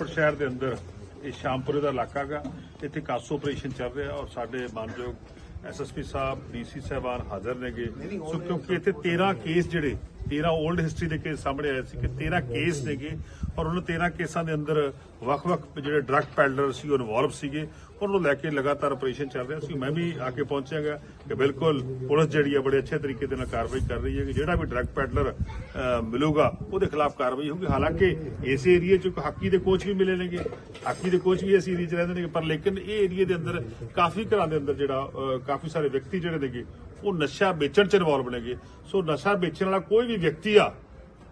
ਰੋਪੜ ਸ਼ਹਿਰ ਦੇ ਅੰਦਰ ਇਹ ਸ਼ਾਮਪੁਰੇ ਦਾ ਇਲਾਕਾ ਗਾ ਇੱਥੇ ਕਾਸੋ ਆਪਰੇਸ਼ਨ ਚੱਲ ਰਿਹਾ ਔਰ ਸਾਡੇ ਮਾਨਯੋਗ ਐਸਐਸਪੀ ਸਾਹਿਬ ਡੀਸੀ ਸਾਹਿਬਾਨ ਹਾਜ਼ਰ ਨੇਗੇ। ਸੋ ਕਿਉਂਕਿ ਇੱਥੇ 13 ਕੇਸ ਜਿਹੜੇ 13 올ਡ ਹਿਸਟਰੀ ਦੇ ਕੇਸ ਸਾਹਮਣੇ ਆਏ ਸੀ ਕਿ 13 ਕੇਸ ਨੇਗੇ ਔਰ ਉਹਨਾਂ 13 ਕੇਸਾਂ ਦੇ ਅੰਦਰ ਵੱਖ-ਵੱਖ ਜਿਹੜੇ ਡਰੱਗ ਪੈਡਲਰ ਸੀ ਉਹ ਇਨਵੋਲਵ ਸੀਗੇ ਉਹਨਾਂ ਨੂੰ ਲੈ ਕੇ ਲਗਾਤਾਰ ਆਪਰੇਸ਼ਨ ਚੱਲ ਰਿਹਾ ਸੀ। ਮੈਂ ਵੀ ਆ ਕੇ ਪਹੁੰਚਿਆਗਾ ਕਿ ਬਿਲਕੁਲ ਪੁਲਿਸ ਜਿਹੜੀ ਆ ਬੜੇ ਅੱਛੇ ਤਰੀਕੇ ਦੇ ਨਾਲ ਕਾਰਵਾਈ ਕਰ ਰਹੀ ਹੈ ਕਿ ਜਿਹੜਾ ਵੀ ਡਰੱਗ ਪੈਡਲਰ ਅਹ, ਮਿਲੂਗਾ ਉਹਦੇ ਖਿਲਾਫ ਕਾਰਵਾਈ ਹੋਊਗੀ। ਹਾਲਾਂਕਿ ਇਸ ਏਰੀਏ 'ਚ ਹਾਕੀ ਦੇ ਕੋਚ ਵੀ ਮਿਲੇ ਨੇਗੇ। ਹਾਕੀ ਦੇ ਕੋਚ ਵੀ ਇਸ ਏਰੀਏ 'ਚ ਰਹਿੰਦੇ ਨੇ ਪਰ ਲੇਕਿਨ ਇਹ ਏਰੀਏ ਦੇ ਅੰਦਰ ਕਾਫੀ ਘਰਾਂ ਦੇ ਅੰਦਰ ਜਿਹੜਾ ਕਾਫੀ ਸਾਰੇ ਵਿਅਕਤੀ ਜਿਹੜੇ ਨੇਗੇ ਉਹ ਨਸ਼ਾ ਵੇਚਣ 'ਚ ਇਨਵੋਲਵ ਨੇਗੇ। ਸੋ ਨਸ਼ਾ ਵੇਚਣ ਵਾਲਾ ਕੋਈ ਵੀ ਵਿਅਕਤੀ ਆ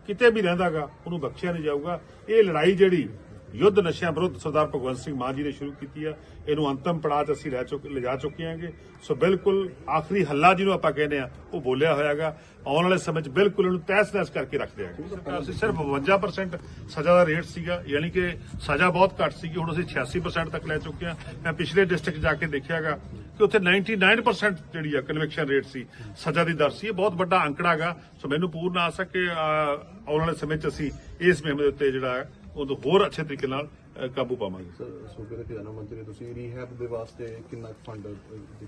ਕਿਤੇ ਵੀ ਰਹਿੰਦਾਗਾ ਉਹਨੂੰ ਬਖਸ਼ਿਆ ਨਹੀਂ ਜਾਊਗਾ। ਇਹ ਲੜਾਈ ਜਿਹੜੀ ਯੁੱਧ ਨਸ਼ਿਆਂ ਵਿਰੁੱਧ ਸਰਦਾਰ ਭਗਵੰਤ ਸਿੰਘ ਮਾਨ ਜੀ ਨੇ ਸ਼ੁਰੂ ਕੀਤੀ ਆ ਇਹਨੂੰ ਅੰਤਮ ਪੜਾਅ 'ਚ ਅਸੀਂ ਲੈ ਚੁੱਕੇ ਲਿਜਾ ਚੁੱਕੇ ਹਾਂਗੇ। ਸੋ ਬਿਲਕੁਲ ਆਖਰੀ ਹੱਲਾ ਜਿਹਨੂੰ ਆਪਾਂ ਕਹਿੰਦੇ ਆ ਉਹ ਬੋਲਿਆ ਹੋਇਆਗਾ। ਆਉਣ ਵਾਲੇ ਸਮੇਂ 'ਚ ਬਿਲਕੁਲ ਇਹਨੂੰ ਤਹਿਸ-ਨਹਿਸ ਕਰਕੇ ਰੱਖ ਦਿਆਂਗੇ। ਅਸੀਂ ਸਿਰਫ 52% ਸਜ਼ਾ ਦਾ ਰੇਟ ਸੀਗਾ ਯਾਨੀ ਕਿ ਸਜ਼ਾ ਬਹੁਤ ਘੱਟ ਸੀਗੀ ਹੁਣ ਅਸੀਂ 86% ਤੱਕ ਲੈ ਚੁੱਕੇ ਹਾਂ। ਮੈਂ ਪਿਛਲੇ ਡਿਸਟ੍ਰਿਕਟ ਜਾ ਕੇ ਦੇਖਿਆਗਾ ਕਿ ਉੱਥੇ 99% ਜਿਹੜੀ ਆ ਕਨਵੈਕਸ਼ਨ ਰੇਟ ਸੀ, ਸਜ਼ਾ ਦੀ ਦਰ ਸੀ। ਇਹ ਬਹੁਤ ਵੱਡਾ ਅੰਕੜਾ ਹੈਗਾ ਸੋ ਮੈਨੂੰ ਪੂਰਨ ਆਸ ਹੈ ਕਿ ਆਉਣ ਵਾਲੇ ਸਮੇਂ 'ਚ ਅਸੀਂ ਇਸ ਮੁਹਿੰਮ ਦੇ ਉੱਤੇ ਜਿਹੜਾ ਉਹ ਹੋਰ ਅੱਛੇ ਤਰੀਕੇ ਨਾਲ ਕਾਬੂ ਪਾਵਾਂਗੇ। ਸੂਬੇ ਦੇ ਖਜ਼ਾਨਾ ਮੰਤਰੀ ਤੁਸੀਂ ਰੀਹੈਬ ਦੇ ਵਾਸਤੇ ਕਿੰਨਾ ਫੰਡ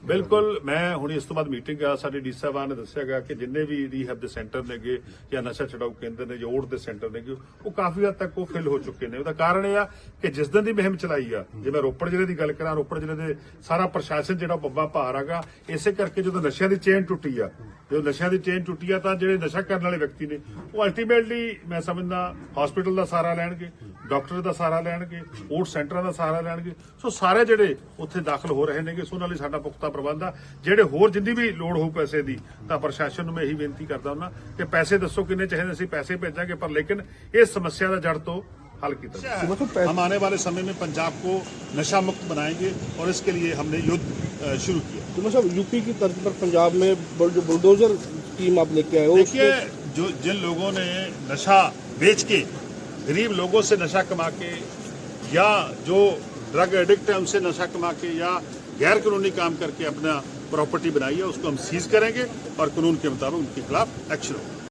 ਬਿਲਕੁਲ ਮੈਂ ਹੁਣ ਇਸ ਤੋਂ ਬਾਅਦ ਮੀਟਿੰਗ ਆ। ਸਾਡੇ ਡੀ ਸਾਹਿਬਾਨ ਨੇ ਦੱਸਿਆਗਾ ਕਿ ਜਿੰਨੇ ਵੀ ਰੀਹੈਬ ਦੇ ਸੈਂਟਰ ਨੇਗੇ ਜਾਂ ਨਸ਼ਾ ਛਡਾਊ ਕੇਂਦਰ ਨੇ ਜਾਂ ਦੇ ਸੈਂਟਰ ਨੇਗੇ ਉਹ ਕਾਫੀ ਹੱਦ ਤੱਕ ਉਹ ਫਿਲ ਹੋ ਚੁੱਕੇ ਨੇ। ਉਹਦਾ ਕਾਰਨ ਇਹ ਆ ਕਿ ਜਿਸ ਦਿਨ ਦੀ ਮੁਹਿੰਮ ਚਲਾਈ ਆ ਜੇ ਮੈਂ ਰੋਪੜ ਜ਼ਿਲ੍ਹੇ ਦੀ ਗੱਲ ਕਰਾਂ ਰੋਪੜ ਜ਼ਿਲ੍ਹੇ ਦੇ ਸਾਰਾ ਪ੍ਰਸ਼ਾਸਨ ਜਿਹੜਾ ਬੱਬਾ ਭਾਰ ਹੈਗਾ ਇਸੇ ਕਰਕੇ ਜਦੋਂ ਨਸ਼ਿਆਂ ਦੀ ਚੇਨ ਟੁੱਟੀ ਆ ਜਦੋਂ ਨਸ਼ਿਆਂ ਦੀ ਚੇਨ ਟੁੱਟੀ ਆ ਤਾਂ ਜਿਹੜੇ ਨਸ਼ਾ ਕਰਨ ਵਾਲੇ ਵਿਅਕਤੀ ਨੇ ਉਹ ਅਲਟੀਮੇਟਲੀ ਮੈਂ ਸਮਝਦਾ ਹਸਪੀਟਲ ਦਾ ਸਹਾਰਾ ਲੈਣਗੇ ਡਾਕਟਰ ਦਾ ਸਹਾਰਾ ਲੈਣਗੇ ਓਟ ਸੈਂਟਰਾਂ ਦਾ ਸਹਾਰਾ ਲੈਣਗੇ ਸੋ ਸਾਰੇ ਜਿਹੜੇ ਉੱਥੇ ਦਾਖਲ ਹੋ ਰਹੇ ਨੇਗੇ ਸੋ ਉਹਨਾਂ ਲਈ ਸਾਡਾ ਪੁਖਤਾ ਪ੍ਰਬੰਧ ਆ ਜਿਹੜੇ ਹੋਰ ਜਿੰਦੀ ਵੀ ਲੋੜ ਹੋਊ ਪੈਸੇ ਦੀ ਤਾਂ ਪ੍ਰਸ਼ਾਸਨ ਨੂੰ ਮੈਂ ਇਹੀ ਬੇਨਤੀ ਕਰਦਾ ਹਾਂ ਕਿ ਪੈਸੇ ਦੱਸੋ ਕਿੰਨੇ ਚਾਹੀਦੇ ਅਸੀਂ ਪੈਸੇ ਭੇਜਾਂਗੇ ਪਰ ਲੇਕਿਨ ਇਸ ਸਮੱਸਿਆ ਦਾ ਜੜ ਤੋਂ हल की तरफ हम आने वाले समय में पंजाब को नशा मुक्त बनाएंगे और इसके लिए हमने युद्ध अ, शुरू किया तो मतलब यूपी की तर्ज पर पंजाब में जो बुलडोजर टीम आप लेके आए हो देखिए, जो जिन लोगों ने नशा बेच के, गरीब लोगों से नशा कमा के, या जो ड्रग एडिक्ट है, उनसे नशा कमा के, या गैर कानूनी काम करके अपना प्रॉपर्टी बनाई है, उसको हम सीज करेंगे और कानून के मुताबिक उनके खिलाफ एक्शन होगा।